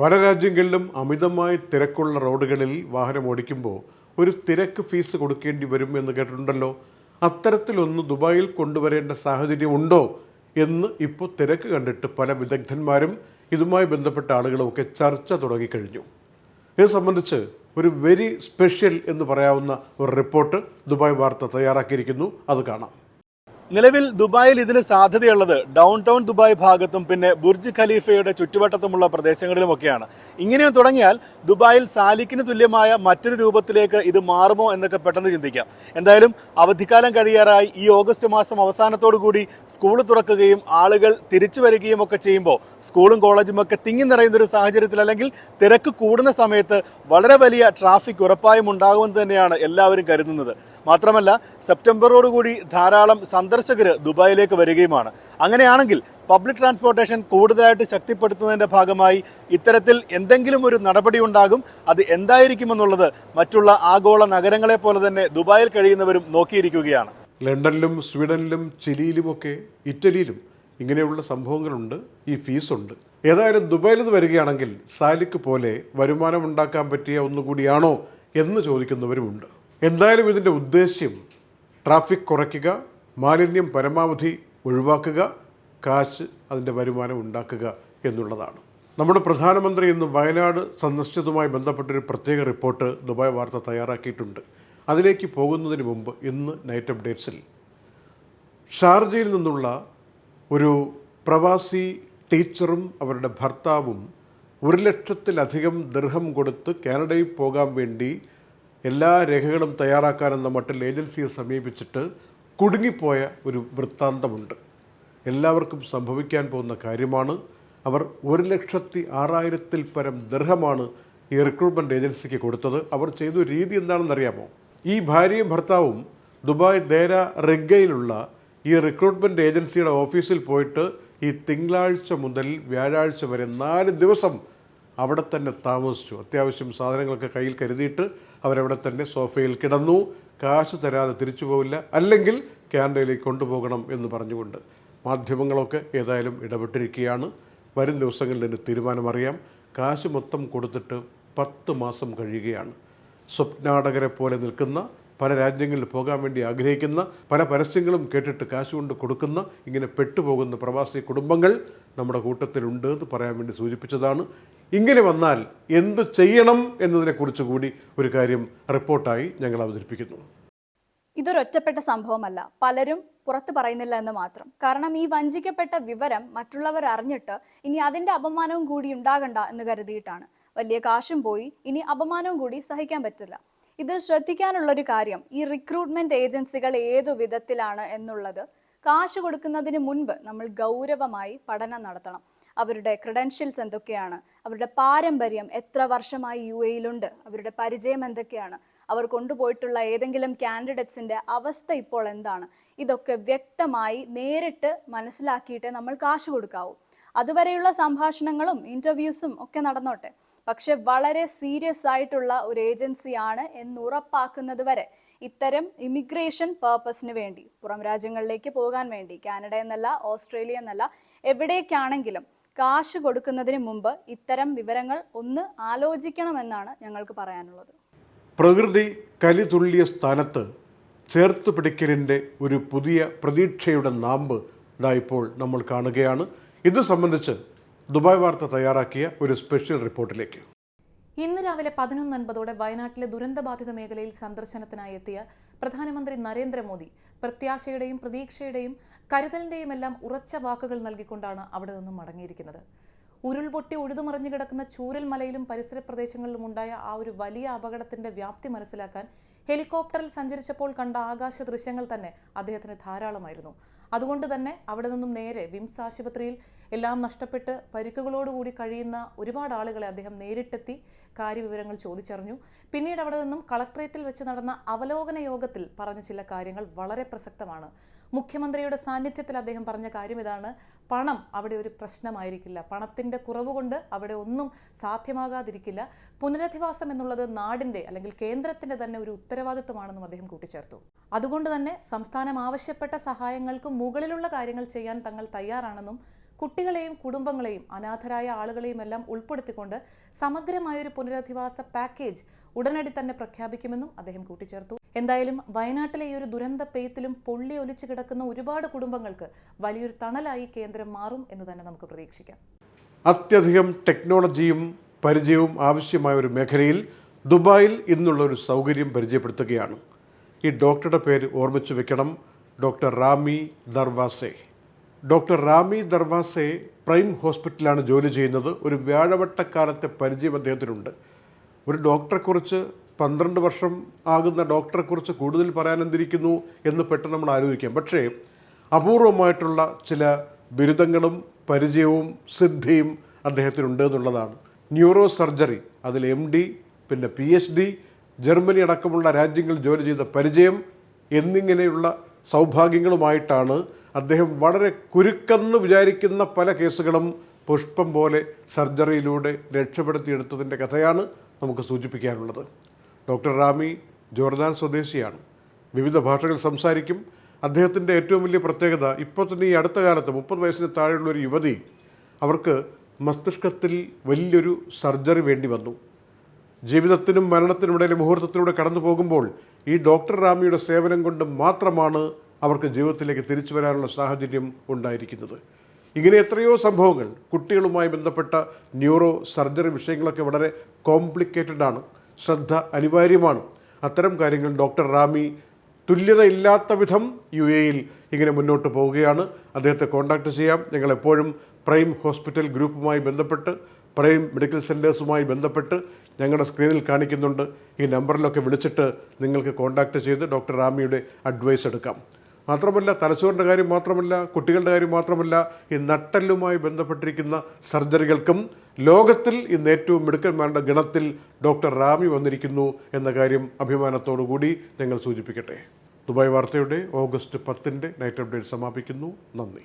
പല രാജ്യങ്ങളിലും അമിതമായി തിരക്കുള്ള റോഡുകളിൽ വാഹനം ഓടിക്കുമ്പോൾ ഒരു തിരക്ക് ഫീസ് കൊടുക്കേണ്ടി വരും എന്ന് കേട്ടിട്ടുണ്ടല്ലോ. അത്തരത്തിലൊന്ന് ദുബായിൽ കൊണ്ടുവരേണ്ട സാഹചര്യം ഉണ്ടോ എന്ന് ഇപ്പോൾ തിരക്ക് കണ്ടിട്ട് പല വിദഗ്ധന്മാരും ഇതുമായി ബന്ധപ്പെട്ട ആളുകളുമൊക്കെ ചർച്ച തുടങ്ങിക്കഴിഞ്ഞു. ഇത് സംബന്ധിച്ച് ഒരു വെരി സ്പെഷ്യൽ എന്ന് പറയാവുന്ന ഒരു റിപ്പോർട്ട് ദുബായ് വാർത്ത തയ്യാറാക്കിയിരിക്കുന്നു. അത് കാണാം. നിലവിൽ ദുബായിൽ ഇതിന് സാധ്യതയുള്ളത് ഡൗൺ ടൗൺ ദുബായ് ഭാഗത്തും പിന്നെ ബുർജ് ഖലീഫയുടെ ചുറ്റുവട്ടത്തുമുള്ള പ്രദേശങ്ങളിലുമൊക്കെയാണ്. ഇങ്ങനെ തുടങ്ങിയാൽ ദുബായിൽ സാലിക്കിന് തുല്യമായ മറ്റൊരു രൂപത്തിലേക്ക് ഇത് മാറുമോ എന്നൊക്കെ പെട്ടെന്ന് ചിന്തിക്കാം. എന്തായാലും അവധിക്കാലം കഴിയാറായി ഈ ഓഗസ്റ്റ് മാസം അവസാനത്തോടു കൂടി സ്കൂൾ തുറക്കുകയും ആളുകൾ തിരിച്ചു വരികയും ഒക്കെ ചെയ്യുമ്പോൾ സ്കൂളും കോളേജും ഒക്കെ തിങ്ങി നിറയുന്ന ഒരു സാഹചര്യത്തിൽ അല്ലെങ്കിൽ തിരക്ക് കൂടുന്ന സമയത്ത് വളരെ വലിയ ട്രാഫിക് ഉറപ്പായും ഉണ്ടാകുമെന്ന് തന്നെയാണ് എല്ലാവരും കരുതുന്നത്. മാത്രമല്ല സെപ്റ്റംബറോടുകൂടി ധാരാളം സന്ദർശകർ ദുബായിലേക്ക് വരികയുമാണ്. അങ്ങനെയാണെങ്കിൽ പബ്ലിക് ട്രാൻസ്പോർട്ടേഷൻ കൂടുതലായിട്ട് ശക്തിപ്പെടുത്തുന്നതിന്റെ ഭാഗമായി ഇത്തരത്തിൽ എന്തെങ്കിലും ഒരു നടപടി ഉണ്ടാകും. അത് എന്തായിരിക്കുമെന്നുള്ളത് മറ്റുള്ള ആഗോള നഗരങ്ങളെ പോലെ തന്നെ ദുബായിൽ കഴിയുന്നവരും നോക്കിയിരിക്കുകയാണ്. ലണ്ടനിലും സ്വീഡനിലും ചിലിയിലുമൊക്കെ ഇറ്റലിയിലും ഇങ്ങനെയുള്ള സംഭവങ്ങളുണ്ട്. ഈ ഫീസുണ്ട്. ഏതായാലും ദുബായിൽ നിന്ന് വരികയാണെങ്കിൽ സാലിക്ക് പോലെ വരുമാനം ഉണ്ടാക്കാൻ പറ്റിയ ഒന്നുകൂടിയാണോ എന്ന് ചോദിക്കുന്നവരുമുണ്ട്. എന്തായാലും ഇതിന്റെ ഉദ്ദേശ്യം ട്രാഫിക് കുറയ്ക്കുക മാലിന്യം പരമാവധി ഒഴിവാക്കുക കാശ് അതിന്റെ വരുമാനം ഉണ്ടാക്കുക എന്നുള്ളതാണ്. നമ്മുടെ പ്രധാനമന്ത്രി ഇന്ന് വയനാട് സന്ദർശിച്ചതുമായി ബന്ധപ്പെട്ടൊരു പ്രത്യേക റിപ്പോർട്ട് ദുബായ് വാർത്ത തയ്യാറാക്കിയിട്ടുണ്ട്. അതിലേക്ക് പോകുന്നതിന് മുമ്പ് ഇന്ന് നൈറ്റ് അപ്ഡേറ്റ്സിൽ. ഷാർജയിൽ നിന്നുള്ള ഒരു പ്രവാസി ടീച്ചറും അവരുടെ ഭർത്താവും ഒരു ലക്ഷത്തിലധികം ദൃഹം കൊടുത്ത് കാനഡയിൽ പോകാൻ വേണ്ടി എല്ലാ രേഖകളും തയ്യാറാക്കാനെന്ന മട്ടിൽ ഏജൻസിയെ സമീപിച്ചിട്ട് കുടുങ്ങിപ്പോയ ഒരു വൃത്താന്തമുണ്ട്. എല്ലാവർക്കും സംഭവിക്കാൻ പോകുന്ന കാര്യമാണ്. അവർ ഒരു ലക്ഷത്തി ആറായിരത്തിൽ പരം ദർഹമാണ് ഈ റിക്രൂട്ട്മെന്റ് ഏജൻസിക്ക് കൊടുത്തത്. അവർ ചെയ്ത രീതി എന്താണെന്നറിയാമോ? ഈ ഭാര്യയും ഭർത്താവും ദുബായ് ദേര റിഗയിലുള്ള ഈ റിക്രൂട്ട്മെന്റ് ഏജൻസിയുടെ ഓഫീസിൽ പോയിട്ട് ഈ തിങ്കളാഴ്ച മുതൽ വ്യാഴാഴ്ച വരെ നാല് ദിവസം അവിടെ തന്നെ താമസിച്ചു. അത്യാവശ്യം സാധനങ്ങളൊക്കെ കയ്യിൽ കരുതിയിട്ട് അവരവിടെ തന്നെ സോഫയിൽ കിടന്നു. കാശ് തരാതെ തിരിച്ചു പോവില്ല. അല്ലെങ്കിൽ കാനഡയിലേക്ക് കൊണ്ടുപോകണം എന്ന് പറഞ്ഞുകൊണ്ട് മാധ്യമങ്ങളൊക്കെ ഏതായാലും ഇടപെട്ടിരിക്കുകയാണ്. വരും ദിവസങ്ങളിൽ ഇതിന് തീരുമാനമറിയാം. കാശ് മൊത്തം കൊടുത്തിട്ട് പത്ത് മാസം കഴിയുകയാണ്. സ്വപ്നാടകരെ പോലെ നിൽക്കുന്ന പല രാജ്യങ്ങളിൽ പോകാൻ വേണ്ടി ആഗ്രഹിക്കുന്ന പല പരസ്യങ്ങളും കേട്ടിട്ട് കാശ് കൊണ്ട് കൊടുക്കുന്ന ഇങ്ങനെ പെട്ടുപോകുന്ന പ്രവാസി കുടുംബങ്ങൾ നമ്മുടെ കൂട്ടത്തിലുണ്ട് എന്ന് പറയാൻ വേണ്ടി സൂചിപ്പിച്ചതാണ് ഇങ്ങനെ വന്നാൽ എന്തു ചെയ്യണം എന്നതിനെക്കുറിച്ച് കൂടി ഒരു കാര്യം റിപ്പോർട്ടായി ഞങ്ങൾ അവതരിപ്പിക്കുന്നു. ഇതൊരു ഒറ്റപ്പെട്ട സംഭവമല്ല. പലരും പുറത്തു പറയുന്നില്ല എന്ന് മാത്രം. കാരണം ഈ വഞ്ചിക്കപ്പെട്ട വിവരം മറ്റുള്ളവർ അറിഞ്ഞിട്ട് ഇനി അതിന്റെ അപമാനവും കൂടി ഉണ്ടാകണ്ട എന്ന് കരുതിയിട്ടാണ്. വലിയ കാശും പോയി ഇനി അപമാനവും കൂടി സഹിക്കാൻ പറ്റില്ല. ഇതിൽ ശ്രദ്ധിക്കാനുള്ള ഒരു കാര്യം ഈ റിക്രൂട്ട്മെന്റ് ഏജൻസികൾ ഏതു വിധത്തിലാണ് എന്നുള്ളത്. കാശ് കൊടുക്കുന്നതിന് മുൻപ് നമ്മൾ ഗൗരവമായി പഠനം നടത്തണം. അവരുടെ ക്രെഡൻഷ്യൽസ് എന്തൊക്കെയാണ്? അവരുടെ പാരമ്പര്യം എത്ര വർഷമായി യു എയിലുണ്ട് അവരുടെ പരിചയം എന്തൊക്കെയാണ്? അവർ കൊണ്ടുപോയിട്ടുള്ള ഏതെങ്കിലും കാൻഡിഡേറ്റ്സിന്റെ അവസ്ഥ ഇപ്പോൾ എന്താണ്? ഇതൊക്കെ വ്യക്തമായി നേരിട്ട് മനസ്സിലാക്കിയിട്ടേ നമ്മൾ കാശ് കൊടുക്കാവൂ. അതുവരെയുള്ള സംഭാഷണങ്ങളും ഇന്റർവ്യൂസും ഒക്കെ നടന്നോട്ടെ. പക്ഷെ വളരെ സീരിയസ് ആയിട്ടുള്ള ഒരു ഏജൻസിയാണ് എന്ന് ഉറപ്പാക്കുന്നത് വരെ ഇത്തരം ഇമിഗ്രേഷൻ പേർപ്പസിന് വേണ്ടി പുറം രാജ്യങ്ങളിലേക്ക് പോകാൻ വേണ്ടി കാനഡ എന്നല്ല ഓസ്ട്രേലിയ എന്നല്ല എവിടേക്കാണെങ്കിലും കാശ് കൊടുക്കുന്നതിന് മുമ്പ് ഇത്തരം വിവരങ്ങൾ ഒന്ന് ആലോചിക്കണമെന്നാണ് ഞങ്ങൾക്ക് പറയാനുള്ളത്. പ്രകൃതി കലിതുള്ളിയ സ്ഥാനത്ത് ചേർത്ത് പിടിക്കലിന്റെ ഒരു പുതിയ പ്രതീക്ഷയുടെ നാമ്പ് ഇതായിപ്പോൾ നമ്മൾ കാണുകയാണ്. ഇത് സംബന്ധിച്ച് ദുബായ് വാർത്ത തയ്യാറാക്കിയ ഒരു സ്പെഷ്യൽ റിപ്പോർട്ടിലേക്ക്. ഇന്ന് രാവിലെ പതിനൊന്നൊൻപതോടെ വയനാട്ടിലെ ദുരന്തബാധിത മേഖലയിൽ സന്ദർശനത്തിനായി എത്തിയ പ്രധാനമന്ത്രി നരേന്ദ്രമോദി പ്രത്യാശയുടെയും പ്രതീക്ഷയുടെയും കരുതലിന്റെയും എല്ലാം ഉറച്ച വാക്കുകൾ നൽകിക്കൊണ്ടാണ് അവിടെ നിന്നും മടങ്ങിയിരിക്കുന്നത്. ഉരുൾപൊട്ടി ഉഴുതുമറിഞ്ഞു കിടക്കുന്ന ചൂരൽ മലയിലും പരിസര പ്രദേശങ്ങളിലും ഉണ്ടായ ആ ഒരു വലിയ അപകടത്തിന്റെ വ്യാപ്തി മനസ്സിലാക്കാൻ ഹെലികോപ്റ്ററിൽ സഞ്ചരിച്ചപ്പോൾ കണ്ട ആകാശ ദൃശ്യങ്ങൾ തന്നെ അദ്ദേഹത്തിന് ധാരാളമായിരുന്നു. അതുകൊണ്ട് തന്നെ അവിടെ നിന്നും നേരെ വിംസ് ആശുപത്രിയിൽ എല്ലാം നഷ്ടപ്പെട്ട് പരിക്കുകളോടുകൂടി കഴിയുന്ന ഒരുപാട് ആളുകളെ അദ്ദേഹം നേരിട്ടെത്തി കാര്യവിവരങ്ങൾ ചോദിച്ചറിഞ്ഞു. പിന്നീട് അവിടെ നിന്നും കളക്ട്രേറ്റിൽ വെച്ച് നടന്ന അവലോകന യോഗത്തിൽ പറഞ്ഞ ചില കാര്യങ്ങൾ വളരെ പ്രസക്തമാണ്. മുഖ്യമന്ത്രിയുടെ സാന്നിധ്യത്തിൽ അദ്ദേഹം പറഞ്ഞ കാര്യം ഇതാണ്. പണം അവിടെ ഒരു പ്രശ്നമായിരിക്കില്ല. പണത്തിന്റെ കുറവ് കൊണ്ട് അവിടെ ഒന്നും സാധ്യമാകാതിരിക്കില്ല. പുനരധിവാസം എന്നുള്ളത് നാടിന്റെ അല്ലെങ്കിൽ കേന്ദ്രത്തിന്റെ തന്നെ ഒരു ഉത്തരവാദിത്വമാണെന്നും അദ്ദേഹം കൂട്ടിച്ചേർത്തു. അതുകൊണ്ട് തന്നെ സംസ്ഥാനം ആവശ്യപ്പെട്ട സഹായങ്ങൾക്ക് മുകളിലുള്ള കാര്യങ്ങൾ ചെയ്യാൻ തങ്ങൾ തയ്യാറാണെന്നും കുട്ടികളെയും കുടുംബങ്ങളെയും അനാഥരായ ആളുകളെയും എല്ലാം ഉൾപ്പെടുത്തിക്കൊണ്ട് സമഗ്രമായൊരു പുനരധിവാസ പാക്കേജ് ഉടനടി തന്നെ പ്രഖ്യാപിക്കുമെന്നും അദ്ദേഹം കൂട്ടിച്ചേർത്തു. എന്തായാലും വയനാട്ടിലെ ഈ ഒരു ദുരന്ത പെയ്ത്തിലും പൊള്ളി ഒലിച്ചു കിടക്കുന്ന ഒരുപാട് കുടുംബങ്ങൾക്ക് വലിയൊരു തണലായി കേന്ദ്രം മാറും എന്ന് തന്നെ നമുക്ക് പ്രതീക്ഷിക്കാം. അത്യധികം ടെക്നോളജിയും പരിചയവും ആവശ്യമായ ഒരു മേഖലയിൽ ദുബായിൽ ഇന്നുള്ള ഒരു സൗകര്യം പരിചയപ്പെടുത്തുകയാണ്. ഈ ഡോക്ടറുടെ പേര് ഓർമ്മിച്ചു വെക്കണം. Doctor Rami Darwase. Doctor Rami Darwase prime ഹോസ്പിറ്റലാണ് ജോലി ചെയ്യുന്നത്. ഒരു വ്യാഴവട്ടക്കാലത്തെ പരിചയം അദ്ദേഹത്തിനുണ്ട്. ഒരു ഡോക്ടറെക്കുറിച്ച് പന്ത്രണ്ട് വർഷം ആകുന്ന ഡോക്ടറെ കുറിച്ച് കൂടുതൽ പറയാനെന്തിരിക്കുന്നു എന്ന് പെട്ടെന്ന് നമ്മൾ ആലോചിക്കാം. പക്ഷേ അപൂർവമായിട്ടുള്ള ചില ബിരുദങ്ങളും പരിചയവും സിദ്ധിയും അദ്ദേഹത്തിനുണ്ട് എന്നുള്ളതാണ്. ന്യൂറോ സർജറി അതിൽ എം ഡി പിന്നെ പി എച്ച് ഡി ജർമ്മനി അടക്കമുള്ള രാജ്യങ്ങളിൽ ജോലി ചെയ്ത പരിചയം എന്നിങ്ങനെയുള്ള സൗഭാഗ്യങ്ങളുമായിട്ടാണ് അദ്ദേഹം വളരെ കുരുക്കെന്ന് വിചാരിക്കുന്ന പല കേസുകളും പുഷ്പം പോലെ സർജറിയിലൂടെ രക്ഷപ്പെടുത്തിയെടുത്തതിന്റെ കഥയാണ് നമുക്ക് സൂചിപ്പിക്കാനുള്ളത്. ഡോക്ടർ റാമി ജോർദാൻ സ്വദേശിയാണ്. വിവിധ ഭാഷകൾ സംസാരിക്കും. അദ്ദേഹത്തിന്റെ ഏറ്റവും വലിയ പ്രത്യേകത ഇപ്പോൾ തന്നെ ഈ അടുത്ത കാലത്ത് മുപ്പത് വയസ്സിന് താഴെയുള്ള ഒരു യുവതി അവർക്ക് മസ്തിഷ്കത്തിൽ വലിയൊരു സർജറി വേണ്ടി വന്നു. ജീവിതത്തിനും മരണത്തിനുമിടയിലെ മുഹൂർത്തത്തിലൂടെ കടന്നു പോകുമ്പോൾ ഈ ഡോക്ടർ റാമിയുടെ സേവനം കൊണ്ട് മാത്രമാണ് അവർക്ക് ജീവിതത്തിലേക്ക് തിരിച്ചു വരാനുള്ള സാഹചര്യം ഉണ്ടായിരിക്കുന്നത്. ഇങ്ങനെ എത്രയോ സംഭവങ്ങൾ കുട്ടികളുമായി ബന്ധപ്പെട്ട ന്യൂറോ സർജറി വിഷയങ്ങളൊക്കെ വളരെ കോംപ്ലിക്കേറ്റഡ് ആണ് ശ്രദ്ധ അനിവാര്യമാണ്. അത്തരം കാര്യങ്ങൾ ഡോക്ടർ റാമി തുല്യതയില്ലാത്ത വിധം യു എയിൽ ഇങ്ങനെ മുന്നോട്ട് പോവുകയാണ്. അദ്ദേഹത്തെ കോൺടാക്റ്റ് ചെയ്യാം. ഞങ്ങൾ എപ്പോഴും പ്രൈം ഹോസ്പിറ്റൽ ഗ്രൂപ്പുമായി ബന്ധപ്പെട്ട് പ്രൈം മെഡിക്കൽ സെന്റേഴ്സുമായി ബന്ധപ്പെട്ട് ഞങ്ങളുടെ സ്ക്രീനിൽ കാണിക്കുന്നുണ്ട്. ഈ നമ്പറിലൊക്കെ വിളിച്ചിട്ട് നിങ്ങൾക്ക് കോൺടാക്റ്റ് ചെയ്ത് ഡോക്ടർ റാമിയുടെ അഡ്വൈസ് എടുക്കാം. മാത്രമല്ല തലച്ചോറിന്റെ കാര്യം മാത്രമല്ല കുട്ടികളുടെ കാര്യം മാത്രമല്ല ഈ നട്ടെല്ലുമായി ബന്ധപ്പെട്ടിരിക്കുന്ന സർജറികൾക്കും ലോകത്തിൽ ഇന്ന് ഏറ്റവും മിടുക്കന്മാരുടെ ഗണത്തിൽ ഡോക്ടർ റാമി വന്നിരിക്കുന്നു എന്ന കാര്യം അഭിമാനത്തോടു കൂടി ഞങ്ങൾ സൂചിപ്പിക്കട്ടെ. ദുബായ് വാർത്തയുടെ ഓഗസ്റ്റ് പത്തിന്റെ നൈറ്റ് അപ്ഡേറ്റ് സമാപിക്കുന്നു. നന്ദി.